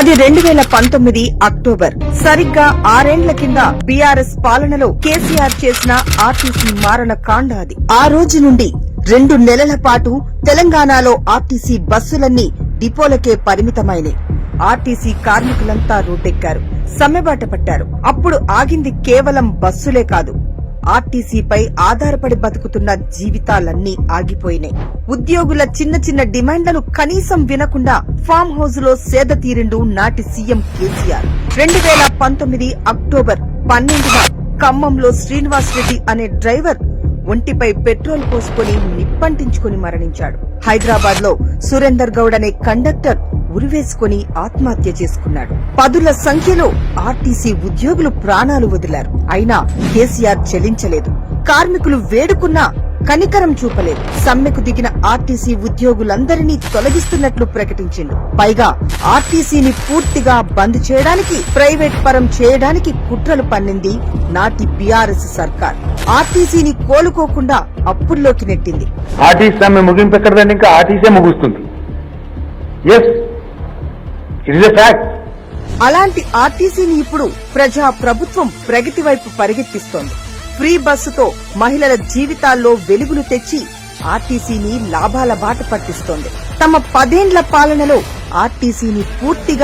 అది రెండు వేల పంతొమ్మిది అక్టోబర్. సరిగ్గా ఆరేండ్ల కింద బీఆర్ఎస్ పాలనలో కేసీఆర్ చేసిన ఆర్టీసీ మారణ కాండ అది. ఆ రోజు నుండి రెండు నెలల పాటు తెలంగాణలో ఆర్టీసీ బస్సులన్నీ డిపోలకే పరిమితమైనాయి. ఆర్టీసీ కార్మికులంతా రోడ్డెక్కారు సమ్మెబాట పట్టారు. అప్పుడు ఆగింది కేవలం బస్సులే కాదు ఆర్టీసీపై ఆధారపడి బతుకుతున్న జీవితాలన్నీ ఆగిపోయినాయి. ఉద్యోగుల చిన్న చిన్న డిమాండ్లను కనీసం వినకుండా ఫామ్ హౌస్లో సేద తీరిండు నాటి సీఎం కేసీఆర్. రెండు వేల పంతొమ్మిది అక్టోబర్ పన్నెండున ఖమ్మంలో శ్రీనివాస్ రెడ్డి అనే డ్రైవర్ ఒంటిపై పెట్రోల్ పోసుకుని నిప్పంటించుకుని మరణించాడు. హైదరాబాద్లో సురేందర్ గౌడ్ అనే కండక్టర్ ఉరివేసుకుని ఆత్మహత్య చేసుకున్నాడు. పదుల సంఖ్యలో ఆర్టీసీ ఉద్యోగులు ప్రాణాలు వదిలారు. అయినా కేసీఆర్ చెల్లించలేదు కార్మికులు వేడుకున్నా కనికరం చూపలేదు. సమ్మెకు దిగిన ఆర్టీసీ ఉద్యోగులందరినీ తొలగిస్తున్నట్లు ప్రకటించిండు. పైగా ఆర్టీసీని పూర్తిగా బంద్ చేయడానికి ప్రైవేట్ పరం చేయడానికి కుట్రలు పన్నింది నాటి బీఆర్ఎస్ సర్కార్. ఆర్టీసీని కోలుకోకుండా అప్పుల్లోకి నెట్టింది. ఆర్టీసీ ముగింపు ఎక్కడదండి ఇంకా ఆర్టీసీ ముగుస్తుంది. ఎస్ ఇట్ ఇస్ ఫ్యాక్ట్ అలాంటి ఆర్టీసీని ఇప్పుడు ప్రజా ప్రభుత్వం ప్రగతి వైపు పరిగెత్తిస్తోంది. ఫ్రీ బస్సుతో మహిళల జీవితాల్లో వెలుగులు తెచ్చి ఆర్టీసీని లాభాల బాట పట్టిస్తోంది. తమ పదేండ్ల పాలనలో ఆర్టీసీని పూర్తిగా